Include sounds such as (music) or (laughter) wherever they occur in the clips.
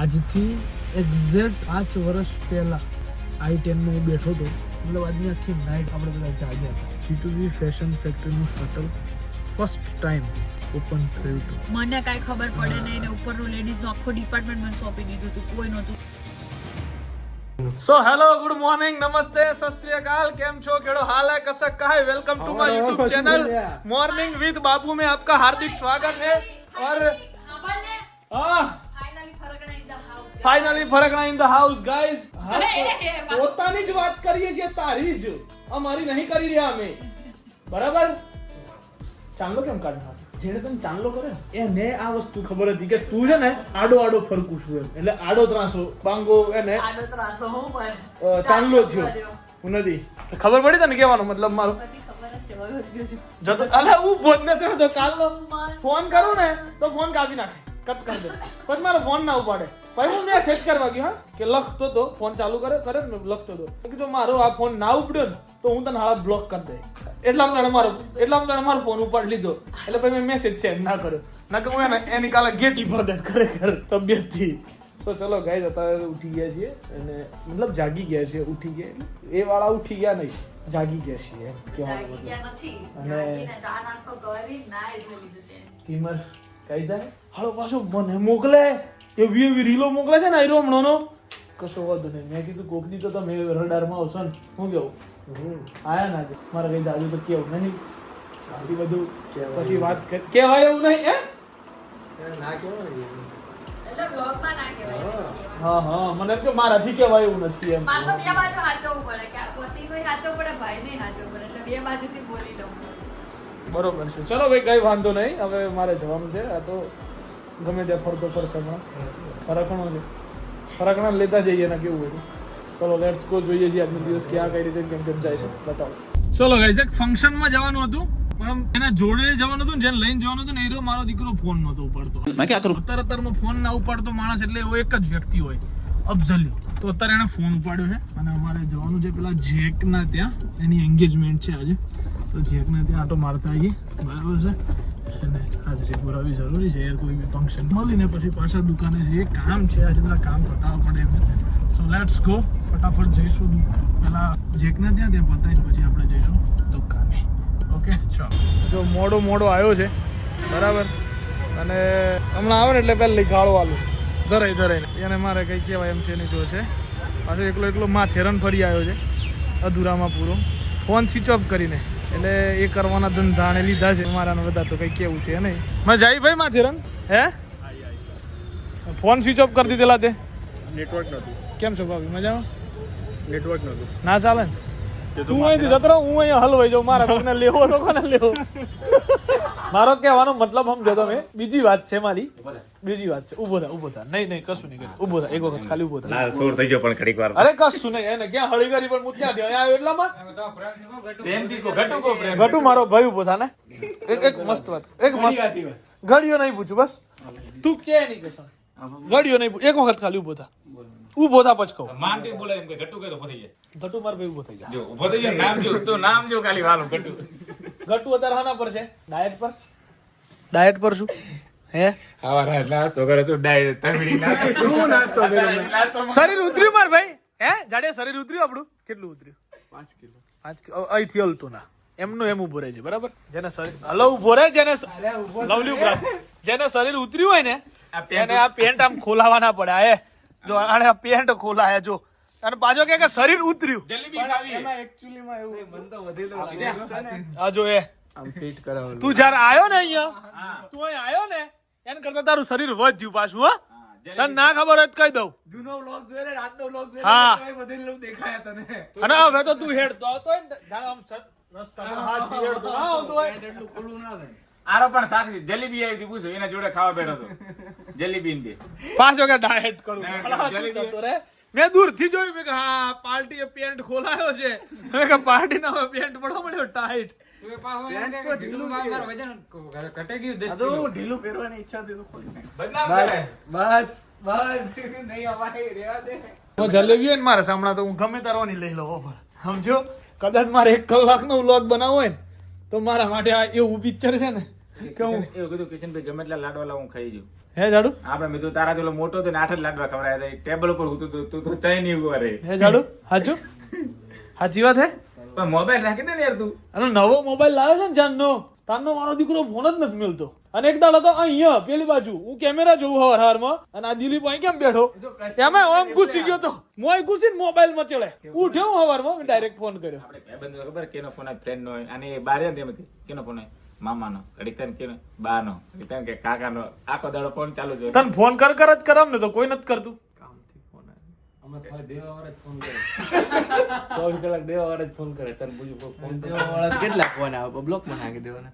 આજથી એક્ઝેક્ટ પાંચ વર્ષ પહેલા આઈ ટેનમાં હું બેઠો હતો મતલબ આજની આખી નાઇટ આપણે બધા જાગ્યા હતા જી ફેશન ફેક્ટરીનું શટલ ફર્સ્ટ ટાઈમ ઓપન થયું હતું મને કાંઈ ખબર પડે નહીં ને ઉપરનું લેડીઝ નો આખો ડિપાર્ટમેન્ટ મને સોંપી દીધું હતું કોઈ નહોતું સો હેલો ગુડ મોર્નિંગ નમસ્તે સત શ્રી અકાલ કેમ છો કેડો હાલ है कसक का है welcome to my YouTube channel morning with Babu में आपका हार्दिक स्वागत है और हाँ ફાઇનલી ફરકણા ઇન ધ હાઉસ ગાઈઝ પોતાની જ વાત કરીએ છીએ તારી જ. અમારી નહીં કરી રહ્યા અમે. બરાબર? ચાંદલો કેમ કાઢ જેને તને ચાંદલો કરે એને આ વસ્તુ ખબર હતી કે તું છે ને આડો આડો ફરકું છું એમ. એટલે આડો ત્રાસો બાંગો એને આડો ત્રાસો હું પણ ચાંદલો થયો. હું નથી ખબર પડી તને કેવાનો મતલબ મારો. જતો અલે હું બોધ નથી તો કાલ ફોન કરું ને તો ફોન કાપી નાખે. કટ કરી દે. પછી મારો ફોન ના ઉપાડે. પછી હું મેં સેટ કરવા ગયો હા? કે લખતો તો ફોન ચાલુ કરે કરે ને લખતો તો કીધું મારો આ ફોન ના ઉપડ્યો ને તો હું તને હાળા બ્લોક કરી દે એટલામાં જાણે મારો એટલા જાણે મારો ફોન ઉપાડી લીધો. એટલે પછી મેં મેસેજ સેન્ડ ના કર્યો. ના કે હું એને એની કાલે ગેટી ભર દે ખરેખર તબિયતથી. તો ચલો ગાઈઝ અત્યારે ઉઠી ગયા છીએ અને મતલબ જાગી ગયા છીએ ઉઠી ગયા એટલે એ વાળા ઉઠી ગયા નહીં જાગી ગયા છીએ કહેવાનો મતલબ. અને- કરી છે. કિમર કઈ જાય હાલો પાછો મને મોકલે. એવી એવી રીલો મોકલે છે ને આયરો હમણાંનો? કશો વાંધો નહીં. મેં કીધું કોકની તો તમે રડારમાં આવશો ને. હું કેવું? આયા ના છે મારે કઈ જાજુ તો કેવું નહીં. બાકી બધું પછી વાત કર કેવાય એવું નહીં હે? ના કહેવાય હા. હા મને કે મારાથી કેવાય એવું નથી એમ. મારે તો બે બાજુ સાચવવું પડે. કે આ પતિનું પડે ભાઈને સાચવવું પડે. એટલે બે બાજુથી બોલી લઉં. બરોબર છે. ચલો ભાઈ કઈ વાંધો નહીં. હવે મારે જવાનું છે. આ તો ગમે ત્યાં ફરતો ફરશે હમણાં ફરકણો છે. ફરકણા લેતા જઈએ ને કેવું હોય ચલો લેટ્સ ગો જોઈએ છીએ આજનો દિવસ ક્યાં કઈ રીતે કેમ કેમ જાય છે. બતાવો. ચલો ગાઈઝ એક ફંક્શનમાં જવાનું હતું પણ એના જોડે જવાનું હતું ને જેને લઈને જવાનું હતું ને એ મારો દીકરો ફોન નહોતો ઉપાડતો. મેં ક્યાં અત્યારે અત્યારમાં ફોન ના ઉપાડતો માણસ એટલે એવો એક જ વ્યક્તિ હોય અફઝલી. તો અત્યારે એને ફોન ઉપાડ્યો છે અને અમારે જવાનું છે પેલા જેકના ત્યાં. એની એન્ગેજમેન્ટ છે આજે. તો જેકના ત્યાં આટો મારતા આવીએ. બરાબર છે? અને હાજરી પુરાવી જરૂરી છે યાર કોઈ બી ફંક્શન મળીને પછી પાછા દુકાને છે એ કામ છે આજે બધા કામ પતાવવા પડે સો લેટ્સ ગો ફટાફટ જઈશું પેલા જેકના ત્યાં ત્યાં પતાવીને પછી આપણે જઈશું દુકાને. ઓકે ચાલો જો મોડો મોડો આવ્યો છે, બરાબર? અને હમણાં આવે ને એટલે પહેલી ગાળો આલું. ધરાઈ ધરાઈ એને મારે કંઈ કહેવાય એમ છે નહીં, જો છે. પાછો એકલો એકલો માથેરન ફરી આવ્યો છે, અધૂરામાં પૂરો. ફોન સ્વિચ ઓફ કરીને. એટલે એ કરવાના ધંધાને લીધા છે. મારાને બધા તો કંઈ કેવું છે નહીં. મજા આવી ભાઈ માથેરન હે? ફોન સ્વિચ ઓફ કરી દીધેલા તે? નેટવર્ક નહોતું કેમ છો ભાભી મજામાં? નેટવર્ક નહોતું ના ચાલે ને? તું અહીંથી જતો હું અહીંયા હલવાઈ જાઉં મારા લેવો લેવો. મારો કહેવાનો મતલબ સમજો તમે બીજી વાત છે મારી. બીજી વાત છે ઊભો થા ઊભો થા. નહીં નહીં કશું નહીં કર્યું થાય થા એક વખત ખાલી ઊભો થા. સોર થઈ ગયો પણ ઘડીક વાર. અરે કશું નહીં એને ક્યાં હળી કરી પણ હું ત્યાંથી અહીંયા આવ્યો એટલામાં? પ્રેમથી કો ઘટુ કો પ્રેમ ઘટુ મારો ભાઈ ઊભો થા ને? એક એક મસ્ત વાત એક મસ્ત. ઘડીઓ નહીં પૂછું બસ. તું કે નહીં કશું ઘડીઓ નહીં એક વખત ખાલી ઊભો થા. ઊભો થા પછી કહું. માનથી બોલે એમ કે ઘટુ કે તો પતી જાય. ઘટુ માર ભાઈ ઊભો થઈ જાય જો ઊભો થઈ જાય નામ જો તો નામ જો ખાલી વાલો ઘટુ ઘટુ અત્યારે હાના પર છે? ડાયટ પર? ડાયટ પર શું? હે? આવા નાસ્તો કરે તો ડાયરેક્ટ તમિળી ના નાસ્તો કરે શરીર ઉતર્યું માર ભાઈ. હે? જાડે શરીર ઉતર્યું આપણું? કેટલું ઉતર્યું? પાંચ કિલો. પાંચ કિલો. અહીંથી હલતું ના. એમનું એમ ઊભો રહે છે બરાબર? જેને શરીર હલો ઊભો રહે જેને લવલી જેને શરીર ઉતર્યું હોય ને એને આ પેન્ટ આમ ખોલાવા ના પડે. આ જો અને પેન્ટ ખોલાય જો. અને પાછો કે કે શરીર ઉતર્યું. જલેબી ખાવી. આ જો એ. તું જ્યારે આયો ને અહીંયા તું અહીં આયો ને એન કરતા તારું શરીર વધ્યું પાછું હા. તને ના ખબર હોય કહી દઉં. હા. અને હવે તો તું હોય ને જાણે આમ તો રસ્તામાં હાથથી હેડતો. ના આવતો હોય. આરો પણ સાક્ષી જલેબી આવી હતી પૂછો. એના જોડે ખાવા બેઠો હતો. (laughs) જલેબી ને પાછો કે ડાયટ કરું. જલેબી. રહે. મેં દૂરથી જોયું મેં કે હા પાર્ટીએ પેન્ટ ખોલાયો છે. મેં કે પાર્ટી ના પેન્ટ પડો મળ્યો ટાઈટ બદનામ (laughs) જલેબી હોય ને મારા સામણા તો હું ગમે તારવાની લઈ લઉં સમજો? કદાચ મારે એક કલાક નો વ્લોગ બનાવો હોય ને તો મારા માટે આ એવું પિક્ચર છે ને કે હું એવું કીધું કિશનભાઈ ગમે એટલા લાડવા લાવ હું ખાઈ જઉં. હે જાડુ? આપણે મેં તો તારા જેલો મોટો તો ને આઠ જ લાડવા ખવડાયા હતા. ટેબલ ઉપર હું તું તું તો ચાઈ નહીં ઊભો રહે. હે જાડુ? હાજુ સાચી વાત હે? પણ મોબાઈલ રાખી દે ને યાર તું. અને નવો મોબાઈલ લાવ્યો છે ને જાનનો. તારનો મારો દીકરો ફોન જ નથી મળતો. અને એક દાડો તો અહીંયા પેલી બાજુ. હું કેમેરા જોઉં હવાર હવારમાં અને આ દિલીપ અહીં કેમ બેઠો? એમાં આમ ઘૂસી ગયો તો. મોય ઘૂસીને મોબાઈલમાં ચડે. ઉઠ્યો હું હવારમાં ડાયરેક્ટ ફોન કર્યો. આપણે ખબર કેનો ફોન આવે ફ્રેન્ડ નો અને એ બાર તેમાંથી કેનો ફોન આવે મામાનો. ઘડીક તને કેનો? બાનો. ઘડીક તને કે કાકાનો. આખો દાડો ફોન ચાલુ જોઈએ તન તને ફોન કર કર જ કરામ ને તો કોઈ નથી કરતું. (laughs) ચોવીસ કલાક દેવા વાળા જ ફોન કરે. તને બીજું ફોન દેવા વાળા કેટલા ફોન આવે? બ્લોકમાં નાખી દેવાના.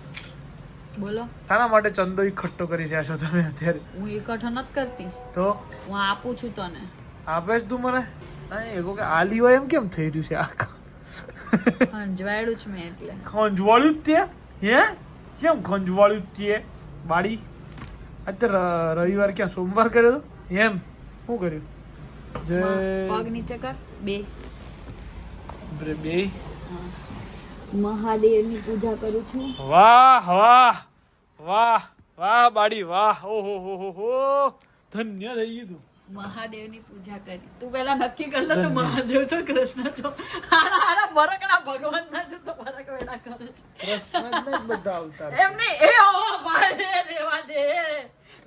બોલો. તારા માટે ચંદો ઇકઠ્ઠો કરી રહ્યા છો તમે અત્યારે. હું એકઠો નથી કરતી. તો? હું આપું છું તને. આપે જ તું મને? અહીં એકો કે આલી હોય એમ કેમ થઈ રહ્યું છે આ ખંજવાળ્યું છે મેં એટલે. ખંજવાળ્યું જ તે? હે? કેમ ખંજવાળ્યું જ તે? બાડી અત્યારે રવિવાર ક્યાં? સોમવાર કર્યો એમ. શું કર્યું? જય પગ નીચે કર. બે. બ્રે- બે. મહાદેવની પૂજા કરું છું. વાહ વાહ વાહ વાહ બાડી વાહ ઓહો હો હો હો ધન્ય થઈ ગયું તું. મહાદેવની પૂજા કરી. તું પેલા નક્કી કર લે તું મહાદેવ છો કૃષ્ણ છો? હારા હારા બરકડા ભગવાન ના છો તો બરક વેડા કરે છે. બધા અવતાર એમ નહીં એ ઓ ભાઈ રેવા દે.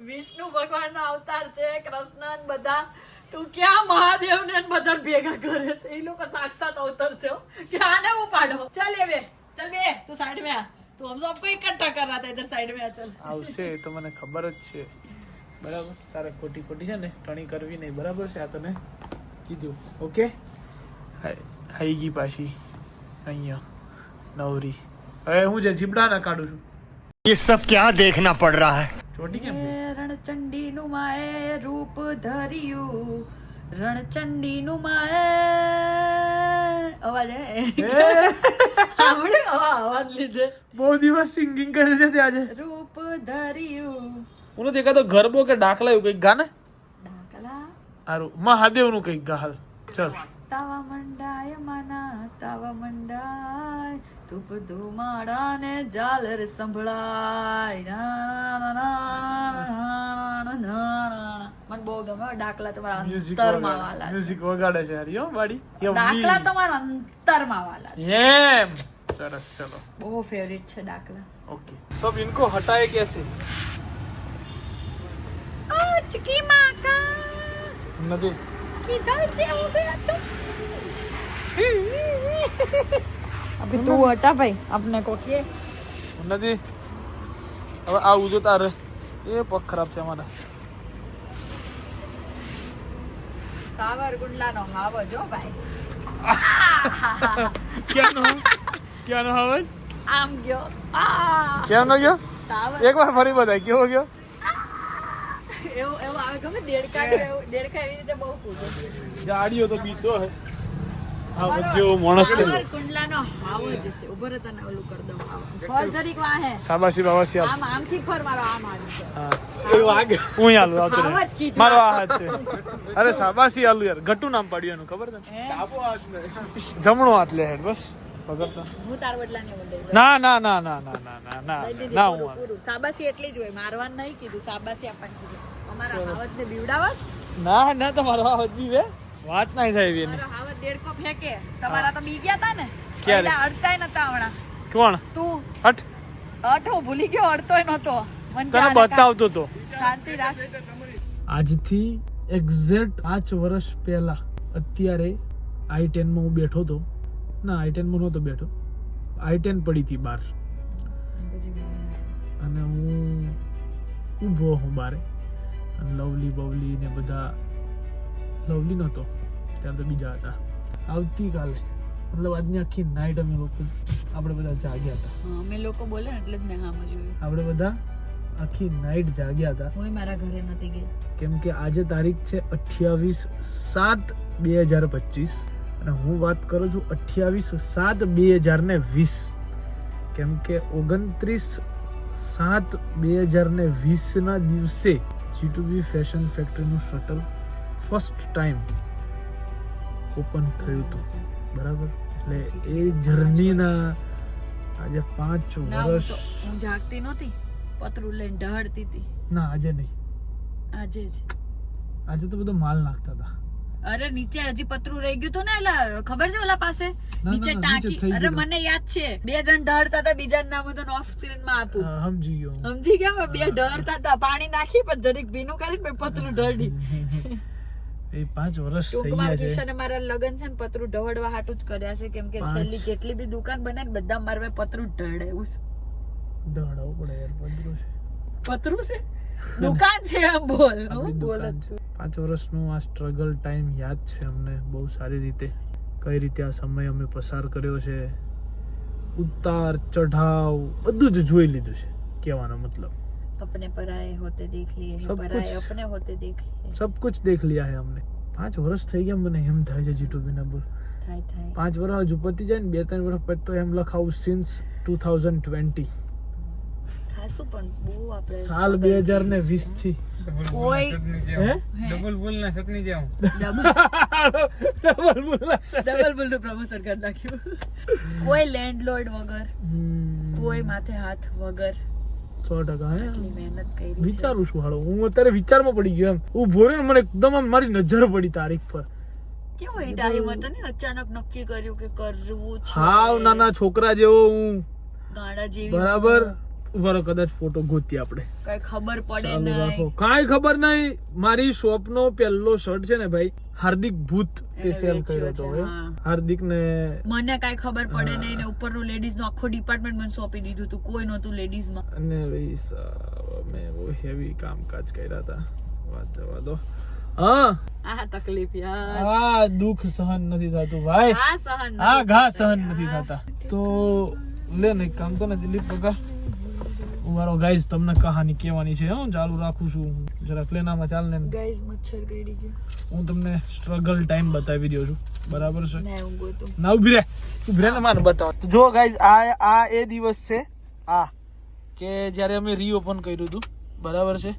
વિષ્ણુ ભગવાન ના અવતાર છે કૃષ્ણ ને બધા. તું ક્યાં મહાદેવ ને બધા ભેગા કરે છે? એ લોકો સાક્ષાત અવતાર છે હો. કે આને ઉપાડો ચાલ એ બે ચાલ બે તું સાઈડ में તો तो हम सबको इकट्ठा कर रहा था સાઈડ साइड में आ આવશે તો મને ખબર જ છે. બરાબર? તારે ખોટી ખોટી છે ને ટણી કરવી નહીં. બરાબર છે આ તને કીધું. ઓકે ખાઈ ગઈ પાછી. અહીંયા નવરી. હવે હું જે જીબડા ના કાઢું છું. ये सब क्या देखना पड़ रहा है? ચોટી કેમ છે? રણચંડી નું માએ રૂપ ધર્યું. રણચંડી નું માએ અવાજ (laughs) આપણે અવાજ લીધે. બહુ દિવસ સિંગિંગ કરે છે ત્યાં આજે. રૂપ ધર્યું. હું નથી એકાદો ગરબો કે ડાકલા એવું કંઈક ગાને? ડાકલા. સારું મહાદેવનું કંઈક ગા હાલ ચલ. તાવા મંડાય મના તાવા મંડાય. धूप धुमाड़ा ने जालर संभळाय नहीं (laughs) अभी तू हटा भाई अपने को के નથી હવે આવું જો તારે એ પગ ખરાબ છે અમારા સાવરકુંડલાનો હાવ જો ભાઈ ક્યાંનો ક્યાંનો અવાજ આમ ગયો આ ક્યાંનો ગયો સાવર એકવાર ફરી બતાય કેવો ગયો એવું એવું આવે ગમે દેડકા કે એવું દેડકા એવી રીતે બહુ કૂદે છે જાડીઓ તો બીતો હે હા. આલુ આવતો. મારો આ હાથ છે. અરે સાબાસી આલુ યાર. ગટુ નામ પાડ્યું એનું ખબર તને? જમણો હાથ લે હેડ બસ. ના ના ના ના ના ના ના ના ના હું. સાબાસી એટલી જ હોય. મારવાનું નહીં કીધું. સાબાસી આપણને અમારા હાવત ને બીવડાવસ ના ના તમારો આ બી વે વાત નહીં થાય એવી એની. મારો દેડકો ફેંકે. તમારા તો બી ગયા તા ને? ક્યારે? અડતાય નતા હમણાં. કોણ? તું? હટ. અઠો ભૂલી ગયો અડતોય નતો. તને બતાવતો તો. શાંતિ રાખ. આજથી એક્ઝેક્ટ પાંચ વર્ષ પહેલા અત્યારે આઈ ટેનમાં હું બેઠો હતો ના આઈ ટેનમાં નહોતો બેઠો. આઈ ટેન પડી હતી બહાર અને હું ઊભો હું બારે. લવલી બવલી ને બધા લવલી નહોતો ત્યાં તો બીજા હતા. આવતીકાલે મતલબ આજની આખી નાઈટ અમે લોકો આપણે બધા જાગ્યા હતા. અમે લોકો બોલે એટલે જ મેં હામાં જોયું. આપણે બધા આખી નાઈટ જાગ્યા હતા. હું મારા ઘરે નથી ગઈ. કેમ કે આજે તારીખ છે અઠ્યાવીસ સાત બે હજાર પચીસ. અને હું વાત કરું છું અઠ્યાવીસ સાત બે હજાર ને વીસ. કેમ કે ઓગણત્રીસ સાત બે હજાર ને વીસના દિવસે જી ટુ બી ફેશન ફેક્ટરીનું શટલ ફર્સ્ટ ટાઈમ ઓપન થયું હતું. બરાબર? એટલે એ જર્નીના આજે પાંચ વર્ષ હું જાગતી નહોતી. પતરું લઈને ઢાળતી હતી. ના આજે નહીં. આજે જ. આજે તો બધો માલ નાખતા હતા. અરે નીચે હજી પતરું રહી ગયું હતું ને એટલે ખબર છે ઓલા પાસે? નીચે ટાંકી અરે મને યાદ છે. બે જણ ઢળતા હતા બીજા નામ હતું ઓફ સિઝનમાં આપું સમજી ગયો સમજી ગયા? બે ઢળતા હતા પાણી નાખી પણ જરીક ભીનું કરી પતરું ઢળી. (laughs) એ પાંચ વર્ષ થઈ ગયા છે. કિશન મારા લગન છે ને પતરું ઢવડવા હાટું જ કર્યા છે કેમ કે છેલ્લી જેટલી બી દુકાન બને ને બધા મારવે પતરું જ ઢળે એવું છે. દોડાવવું પડે યાર પતરું છે. પતરું છે? દુકાન છે આ બોલ બોલ પાંચ વર્ષનું આ સ્ટ્રગલ ટાઈમ યાદ છે અમને બહુ સારી રીતે. કઈ રીતે આ સમય અમે પસાર કર્યો છે. ઉતાર ચઢાવ બધું જ જોઈ લીધું છે કહેવાનો મતલબ. अपने पराए होते देख लिए हैं सब पराए कुछ- अपने होते देख लिए સબ કુછ દેખ લિયા હે हमने પાંચ વર્ષ થઈ ગયા મને એમ થાય છે જીટુ બી બોલ થાય થાય પાંચ વર્ષ હજુ પતી જાય ને બે ત્રણ વર્ષ પછી તો એમ લખાવું સિન્સ ટુ થાઉઝન્ડ ટ્વેન્ટી ખાસું પણ બહુ આપણે સાલ બે હજાર ને વીસ થી (laughs) કોઈ હે ડબલ બોલ ના સપની જાઉં ડબલ ડબલ બોલના છે. ડબલ બુલ નું પ્રમોશન કરી નાખ્યું કોઈ લેન્ડલોર્ડ વગર હમ, કોઈ માથે હાથ વગર સો ટકા હે? વિચારું છું હાલો હું અત્યારે વિચારમાં પડી ગયો એમ. હું ભોરે મને એકદમ આમ મારી નજર પડી તારીખ પર. કેવો એ ટાઈમ હતો ને અચાનક નક્કી કર્યું કે કરવું છે. હાવ નાના છોકરા જેવો હું. ગાડા જેવી બરાબર? ઊભા રહો, કદાચ ફોટો ગોતી આપણે. કઈ ખબર પડે નહીં. કાંઈ ખબર નહીં. મારી શોપ નો પહેલો શર્ટ છે ને ભાઈ હાર્દિક ભૂત તે સેલ કર્યો હતો હાર્દિક ને મને કઈ ખબર પડે નહીં ને ઉપરનું લેડીઝનું આખો ડિપાર્ટમેન્ટ મને સોંપી દીધું હતું. કોઈ નહોતું લેડીઝમાં અને ભાઈ મેં બહુ હેવી કામકાજ કર્યા હતા. વાત જવા દો હા. આ તકલીફ યાર. આ દુઃખ સહન નથી થતું ભાઈ. આ સહન આ ઘા સહન નથી થતા. તો લે ને કામ તો ને દિલીપ બકા મારો ગાઈઝ તમને કહાની કહેવાની છે હું ચાલુ રાખું છું. જરાક લેનામાં ચાલ ને. ગાઈઝ મચ્છર ગળી ગયો. હું તમને સ્ટ્રગલ ટાઈમ બતાવી રહ્યો છું. બરાબર છે? ના ઊભી રે ઊભી રહે. ને મારે બતાવો તો જો ગાઈઝ આ આ એ દિવસ છે. આ કે જ્યારે અમે રીઓપન કર્યું હતું. બરાબર છે?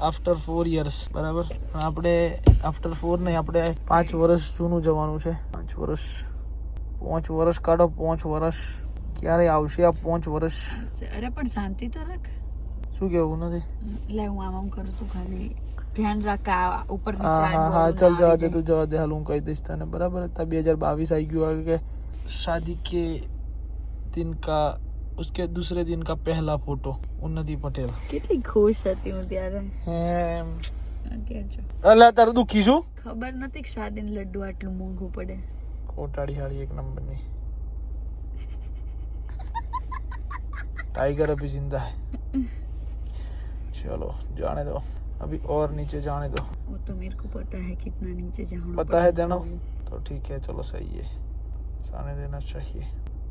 આફ્ટર ફોર યર્સ બરાબર? આપણે આફ્ટર ફોર નહીં આપણે પાંચ વર્ષ જૂનું જવાનું છે. પાંચ વર્ષ પાંચ વર્ષ કાઢો પાંચ વર્ષ ક્યારે આવશે આ પાંચ વર્ષ અરે પણ શાંતિ તો રાખ શું કેવું નથી લે હું આમ આમ કરું તું ખાલી ધ્યાન રાખ કે આ ઉપર હા નીચે હા આ હા બોલું ચલ ના જવા આવી દે તું જવા દે હાલ હું કહી દઈશ તને બરાબર હતા બે હજાર બાવીસ આવી ગયું આવે કે शादी के दिन का उसके दूसरे दिन का पहला फोटो उन्नति पटेल જાય. કેટલી ખુશ હતી હું ત્યારે હે અત્યારે જો અલા તારું દુખી છું ખબર નથી કે શાદીનું લડ્ડુ આટલું મોંઘું પડે કોટાડી હાડી એક નંબરની टाइगर अभी ज़िंदा है। चलो जाने दो। अभी और नीचे जाने दो। वो तो मेरे को पता है कितना नीचे जाना पता है जानो तो ठीक है चलो सही है। जाने देना चाहिए।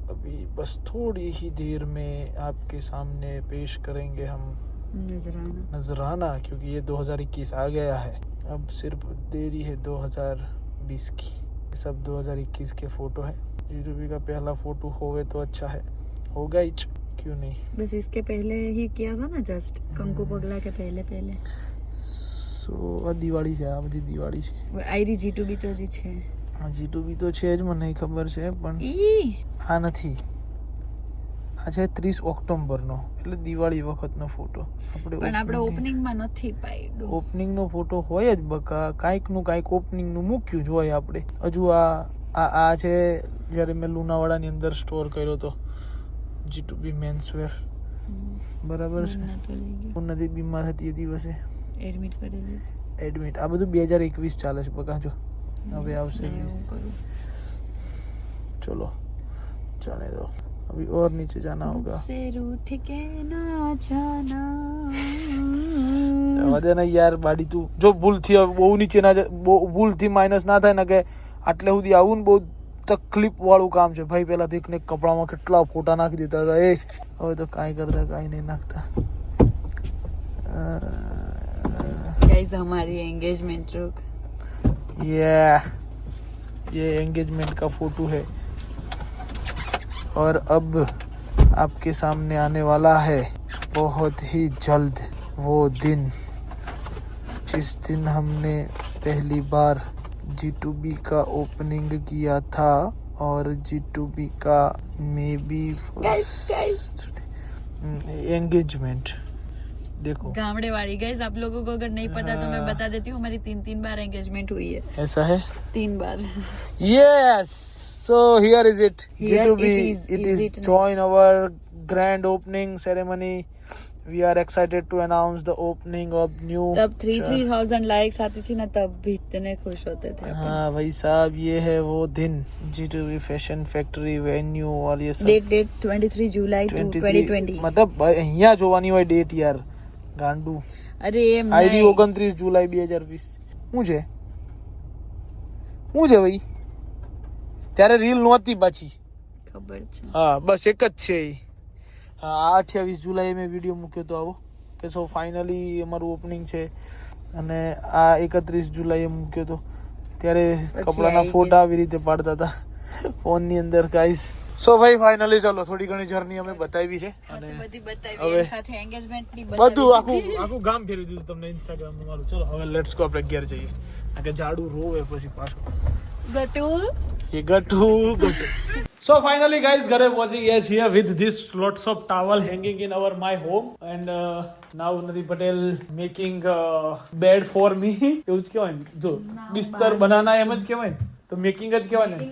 अभी बस थोड़ी ही देर में आपके सामने पेश करेंगे हम नजराना। नजराना क्योंकि ये 2021 आ गया है। अब सिर्फ़ देरी है 2020 की। ये सब 2021 के फ़ोटो है। जीडीपी का पहला फ़ोटो होवे तो अच्छा है। होगा ही क्यों नहीं बस इसके पहले ही किया था ना जस्ट कंकु पगला के पहले पहले સો આ દિવાળી છે આ બધી દિવાળી છે वो आयरी जीटू भी तो जी छे આ જીટુ બી તો છે જ મને નહીં ખબર છે પણ ઈ આ નથી આ છે ત્રીસ ઓક્ટોબરનો એટલે દિવાળી વખતનો ફોટો પણ આપણે ઓપનિંગ માં નથી પાડ્યું ઓપનિંગનો ફોટો હોય જ બકા કાંઈકનું કાંઈક ઓપનિંગનું મૂક્યું જ હોય આપણે હજુ આ આ આ છે જ્યારે મેં લુણાવાડાની અંદર સ્ટોર કર્યો હતો જી ટુ બી મેન્સવેર બરાબર છે મને તો લઈ ગયો ઉન્નતિ બીમાર હતી એ દિવસે એડમિટ કરેલી એડમિટ આ બધું બે હજાર એકવીસ ચાલે છે બકા જો હવે આવશે ના, વીસ એવું કરું. चलो जाने दो अभी और नीचे जाना होगा मुझसे रूठ के ना जाना જવા દે ને યાર બાડી તું જો ભૂલથી હવે બહુ નીચે ના જા- બહુ ભૂલથી માઇનસ ના થાય ને કે આટલે સુધી આવું ને બહુ તકલીફ વાળું કામ છે ભાઈ પેલા તો એકને એક કપડામાં કેટલા ફોટા નાખી દેતા હતા એ હવે તો કાંઈ કરતા કાંઈ નહીં નાખતા गाइस हमारी एंगेजमेंट रुक ये ये एंगेजमेंट का फोटो है और अब आपके सामने आने वाला है बहुत ही जल्द वो दिन जिस दिन हमने पहली बार जी टू बी का ओपनिंग किया था और जी टू बी का मे बी एंगेजमेंट देखो गामड़े वाली गाइस आप लोगों को अगर नहीं पता तो मैं बता देती हूँ हमारी तीन तीन बार एंगेजमेंट हुई है ऐसा है तीन बार Yes. So here is it. Here G2B. it is. It Is our it now? join our grand opening ceremony. We are excited to announce the opening of new. तब three ch- three thousand likes आती थी ना तब भी इतने खुश होते थे अपन हाँ भाई साहब ये है वो दिन G two B fashion factory venue और ये सब ડેટ ડેટ 23 જુલાઈ ટુ 23 2020 મતલબ અહીંયા જોવાની હોય ડેટ યાર ગાંડુ અરે એમ આઈડી નહીં. ઓગણત્રીસ જુલાઈ બે હજાર વીસ શું છે શું છે ભાઈ ત્યારે રીલ નહોતી પાછી ખબર છે હા બસ એક જ છે એ હા આ અઠ્યાવીસ જુલાઈએ મેં વીડિયો મૂક્યો હતો આવો કે સો ફાઇનલી અમારું ઓપનિંગ છે. અને આ એકત્રીસ જુલાઈએ મૂક્યો હતો ત્યારે કપડાના ફોટા આવી રીતે પાડતા હતા. ફોનની અંદર ગાઈસ સો ભાઈ ફાઇનલી ચાલો થોડી ઘણી જર્ની અમે બતાવી છે. અને હવે બધું આખું (laughs) આખું ગામ ફેરવી દીધું તમને ઇન્સ્ટાગ્રામનું મારું. ચલો હવે લેટ્સ ગો આપણે ઘેર જઈએ. કારણ કે ઝાડુ રોવે પછી પાછું. ગટુ. એ Gatu Gatu. so finally guys ઘરે પહોંચી ગયા છીએ with this lots of towel hanging in our my home and uh, now નદી Patel making uh, bed for me એવું જ કહેવાય ને જો બિસ્તર બનાના એમ જ કહેવાય ને તો મેકિંગ જ કહેવાય ને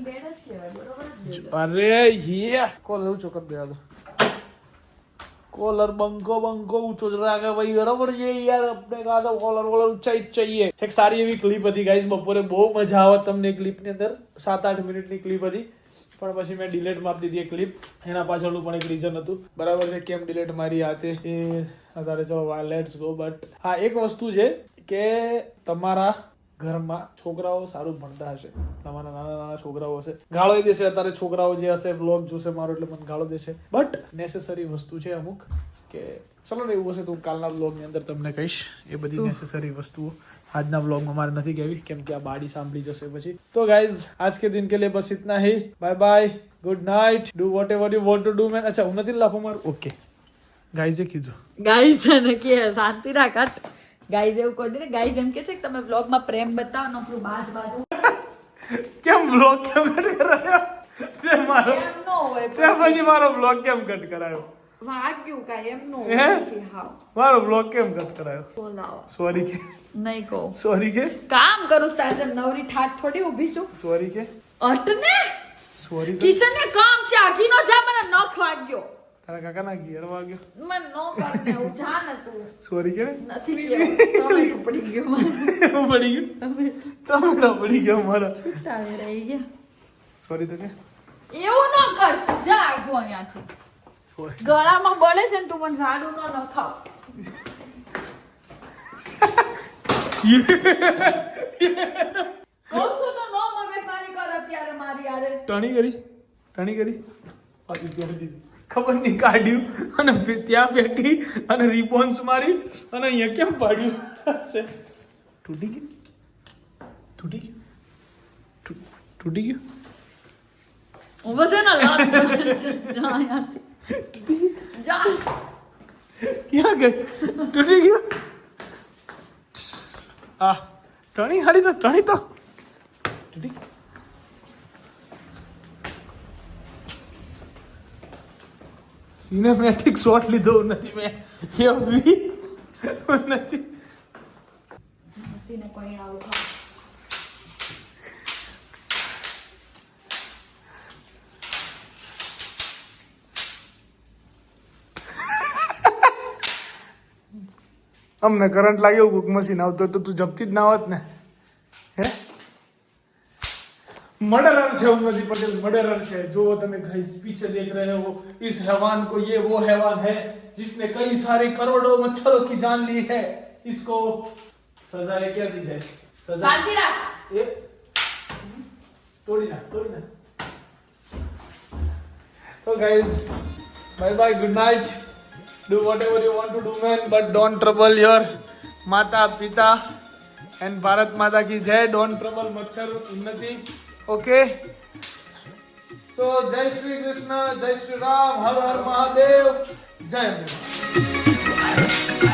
અરે યે કોલ ઊંચો કરી દેવા દો કોલર બંકો બંકો ઊંચો જ રાખે ભાઈ બરાબર છે યાર આપણે કાં તો કોલર કોલર ઊંચા જ चाहिए એક સારી એવી ક્લિપ હતી ગાઈસ બપોરે બહુ મજા આવત તમને ક્લિપની અંદર સાત આઠ મિનિટની ક્લિપ હતી પણ પછી મેં ડિલેટ મારી દીધી એક ક્લિપ એના પાછળનું પણ એક રીઝન હતું. બરાબર છે કેમ ડિલેટ મારી આ તે? એ અત્યારે ચલો લેટ્સ ગો બટ હા એક વસ્તુ છે કે તમારા ઘરમાં છોકરાઓ સારું ભણતા હશે. તમારા નાના નાના છોકરાઓ હશે. ગાળો દેશે અત્યારે છોકરાઓ જે હશે બ્લોગ જોશે મારો એટલે મને ગાળો દેશે. બટ નેસેસરી વસ્તુ છે અમુક કે ચલો ને એવું હશે તો કાલના બ્લોગની અંદર તમને કહીશ. એ બધી નેસેસરી વસ્તુઓ. આજના વ્લોગમાં મારે નથી કહેવી કેમ કે આ બાડી સાંભળી જશે પછી. તો ગાઈઝ આજ કે દિન કે લે બસ ઇતના હી. Bye bye good night do whatever you want to do man અચ્છા હું નથી લાફો મારું. ઓકે ગાઈઝે કીધું. ગાઈઝ ને કે શાંતિ રાખ ગાઈઝ એવું કહી દે ગાઈઝ એમ કે છે કે તમે વ્લોગમાં પ્રેમ બતાવો નોકરું બાદ બાદ. (laughs) કેમ વ્લોગ કેમ કટ કરાયો? તે મારો તે પછી મારો વ્લોગ કેમ કટ કરાયો? વાગ્યું કાંઈ એમનું નો હે? મારો બ્લોગ કેમ કટ કરાયો? બોલાવો. સોરી કે. નહીં કહો. સોરી કે? કામ કરું છું જેમ નવરી ઠાઠ થોડી ઊભી છું. સોરી કે? અટને? સોરી કિશન ને કામ છે નો જા મને નખ વાગ્યો. તારા કાકાના ગિયર વાગ્યો. મને નો કરને જા ને તું. સોરી કે? નથી ટમેટું પડી ગયો હું પડી ગયો? ટમેટો પડી ગયો મારા. રહી ગયા. સોરી તો કે. એવું ન કર જા આગો અહીંયાથી. ગળામાં બળે છે ને તું પણ રાડું ન નખાવ. કહું છું તો નો કર અત્યારે મારી ટણી કરી ટણી કરી. પાછી તોડી ખબર નહીં કાઢ્યું. અને ત્યાં બેઠી અને રિબોન્સ મારી અને અહીંયા કેમ પાડ્યું? હશે. તૂટી ગયું? તૂટી ગયું? તૂટી ગયું? ઊભો છે ને લાગ જા जा। क्या कर टूटी તૂટી आ આ ટણી હાડી તો तो। તો તૂટી સિનેમેટિક શોટ લીધો નથી મેં એવી નથી અમને કરંટ લાગ્યો કુક મશીન આવતો તો તું જપતી જ ના હોત ને હે मर्डरर છે उन्नति पटेल मर्डरर છે जो તમે गाइस पीछे देख रहे हो इस हैवान को ये वो हैवान है जिसने कई सारे करोड़ों मच्छरों की जान ली है इसको सजा क्या दी जाए सजा શાંતિ રાખ એ તોડી નાખ તોડી નાખ તો guys bye bye good night do whatever you want to do man but don't trouble your mata, pita, and Bharat Mata ki jai. don't trouble મચ્છર Unnati. Okay? So, Jai Shri Krishna, Jai Shri Ram, Har Har Mahadev, Jai Ambe